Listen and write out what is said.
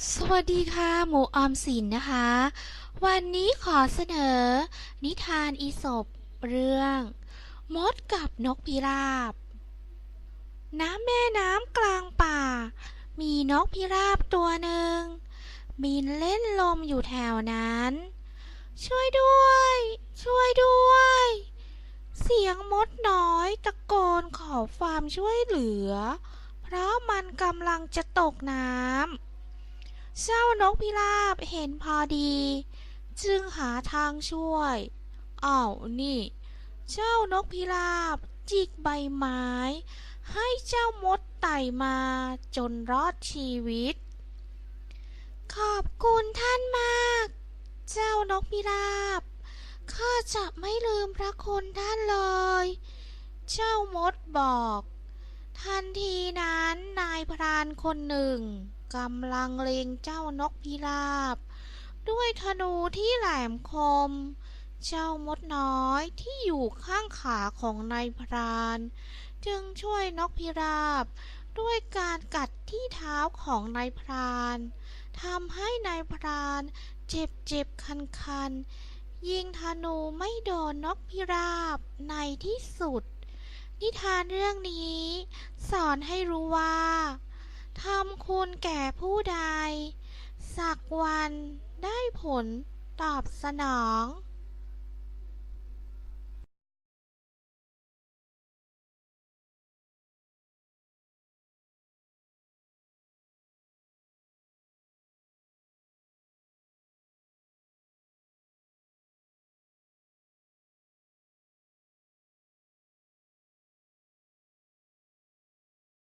สวัสดีค่ะ หมูออมสินนะคะ วันนี้ขอเสนอ นิทานอีสปเรื่อง มดกับนกพิราบ น้ำแม่น้ำกลางป่า มีนกพิราบตัวหนึ่ง บินเล่นลมอยู่แถวนั้น ช่วยด้วย ช่วยด้วย เสียงมดน้อยตะโกนขอความช่วยเหลือ เพราะมันกำลังจะตกน้ำ เจ้านกพิราบเห็นพอดี จึงหาทางช่วยอ้าวนี่ เจ้านกพิราบจิกใบไม้ ให้เจ้ามดไต่มาจนรอดชีวิต ขอบคุณท่านมาก เจ้านกพิราบข้าจะไม่ลืมพระคุณท่านเลย เจ้ามดบอก ทันทีนั้นนายพรานคนหนึ่งกำลังเลงเจ้านกพิราบ ด้วยธนูที่แหลมคม เจ้ามดน้อยที่อยู่ข้างขาของนายพราน จึงช่วยนกพิราบ ด้วยการกัดที่เท้าของนายพรานทำให้นายพรานเจ็บเจ็บคันคันยิงธนูไม่โดนนกพิราบในที่สุด นิทานเรื่องนี้ สอนให้รู้ว่าทำคุณแก่ผู้ใด สักวันได้ผลตอบสนอง